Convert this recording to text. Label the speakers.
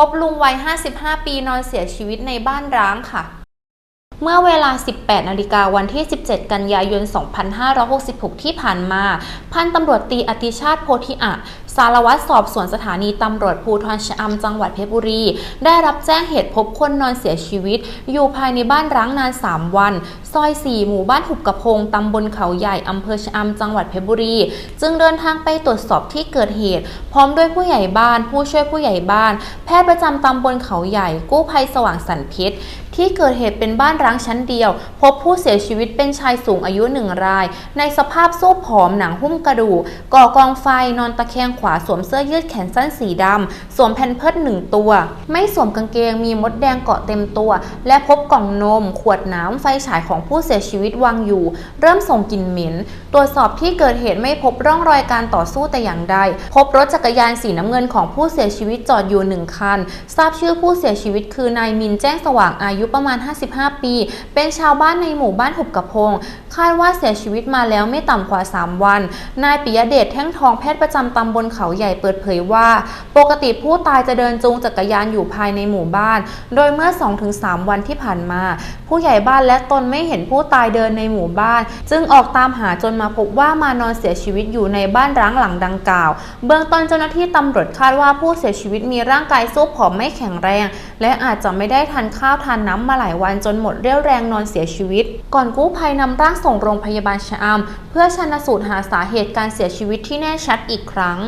Speaker 1: พบลุงวัย 55 ปีนอนเสียชีวิตในบ้านร้างค่ะ เมื่อเวลา 18 นาฬิกาวันที่ 17 กันยายน 2566 ที่ผ่านมา พันตำรวจตีอติชาติโพธิอะสารวัตรสอบสวนสถานีตำรวจภูธรชะอำจังหวัดเพชรบุรี ได้รับแจ้งเหตุพบคนนอนเสียชีวิต อยู่ภายในบ้านร้างนาน 3 วัน ซอย 4 หมู่บ้านหุบกระพงตำบลเขาใหญ่ อำเภอชะอำจังหวัดเพชรบุรี จึงเดินทางไปตรวจสอบที่เกิดเหตุ พร้อมด้วยผู้ใหญ่บ้าน ผู้ช่วยผู้ใหญ่บ้าน แพทย์ประจำตำบลเขาใหญ่ กู้ภัยสว่างสันพิษที่เกิดเหตุเป็นบ้านร้างชั้นเดียว พบผู้เสียชีวิตเป็นชายสูงอายุหนึ่งราย ในสภาพสู้ผอมหนังหุ้มกระดูกก่อกองไฟนอนตะแคงขวาสวมเสื้อยืดแขนสั้นสีดำ สวมแผ่นเพิดหนึ่งตัว ไม่สวมกางเกงมีมดแดงเกาะเต็มตัว และพบกล่องนม ขวดน้ำไฟฉายของผู้เสียชีวิตวางอยู่ เริ่มส่งกลิ่นเหม็น ตรวจสอบที่เกิดเหตุไม่พบร่องรอยการต่อสู้แต่อย่างใด พบรถจักรยานสีน้ำเงินของผู้เสียชีวิตจอดอยู่หนึ่งคัน ทราบชื่อผู้เสียชีวิตคือนายมินแจ้งสว่างอายุประมาณ 55 ปี เป็นชาวบ้านในหมู่บ้านหุบกระพง คาดว่าเสียชีวิตมาแล้วไม่ต่ำกว่า 3 วัน นายปิยเดชแท่งทองแพทย์ประจำตำบลเขาใหญ่เปิดเผยว่า ปกติผู้ตายจะเดินจูงจักรยานอยู่ภายในหมู่บ้าน โดยเมื่อ 2-3 วันที่ผ่านมา ผู้ใหญ่บ้านและตนไม่เห็นผู้ตายเดินในหมู่บ้าน จึงออกตามหาจนมาพบว่ามานอนเสียชีวิตอยู่ในบ้านร้างหลังดังกล่าว เบื้องต้นเจ้าหน้าที่ตำรวจคาดว่าผู้เสียชีวิตมีร่างกายสู้ผอมไม่แข็งแรง และอาจจะไม่ได้ทานข้าวทานน้ำมาหลายวันจนหมดเรี่ยวแรงนอนเสียชีวิต ก่อนกู้ภัยนำร่างส่งโรงพยาบาลชะอำเพื่อชันสูตรหาสาเหตุการเสียชีวิตที่แน่ชัดอีกครั้ง